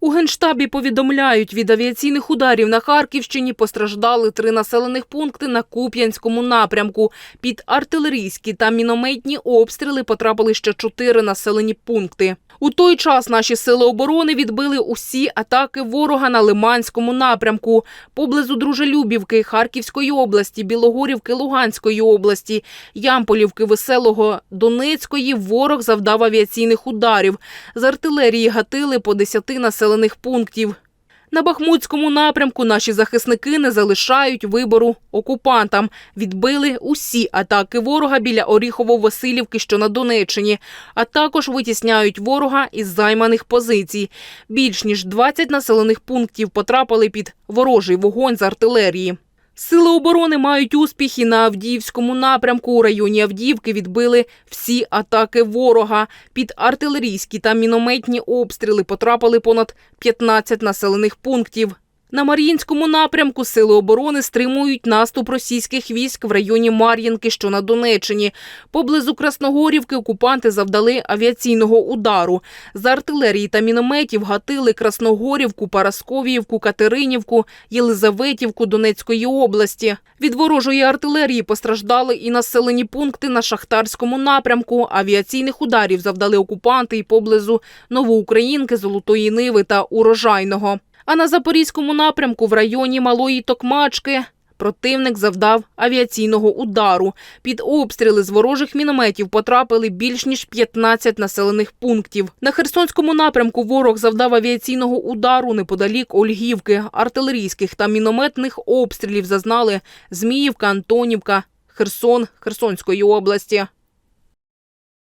У Генштабі повідомляють, від авіаційних ударів на Харківщині постраждали три населених пункти на Куп'янському напрямку. Під артилерійські та мінометні обстріли потрапили ще чотири населені пункти. У той час наші сили оборони відбили усі атаки ворога на Лиманському напрямку, поблизу Дружелюбівки, Харківської області, Білогорівки, Луганської області, Ямполівки, Веселого, Донецької ворог завдав авіаційних ударів. З артилерії гатили по 10 населених пунктів. На Бахмутському напрямку наші захисники не залишають вибору окупантам. Відбили усі атаки ворога біля Оріхово-Василівки, що на Донеччині, а також витісняють ворога із займаних позицій. Більш ніж 20 населених пунктів потрапили під ворожий вогонь з артилерії. Сили оборони мають успіхи на Авдіївському напрямку. У районі Авдіївки відбили всі атаки ворога. Під артилерійські та мінометні обстріли потрапили понад 15 населених пунктів. На Мар'їнському напрямку сили оборони стримують наступ російських військ в районі Мар'їнки, що на Донеччині. Поблизу Красногорівки окупанти завдали авіаційного удару. З артилерії та мінометів гатили Красногорівку, Парасковіївку, Катеринівку, Єлизаветівку Донецької області. Від ворожої артилерії постраждали і населені пункти на Шахтарському напрямку. Авіаційних ударів завдали окупанти і поблизу Новоукраїнки, Золотої Ниви та Урожайного. А на Запорізькому напрямку в районі Малої Токмачки противник завдав авіаційного удару. Під обстріли з ворожих мінометів потрапили більш ніж 15 населених пунктів. На Херсонському напрямку ворог завдав авіаційного удару неподалік Ольгівки. Артилерійських та мінометних обстрілів зазнали Зміївка, Антонівка, Херсон Херсонської області.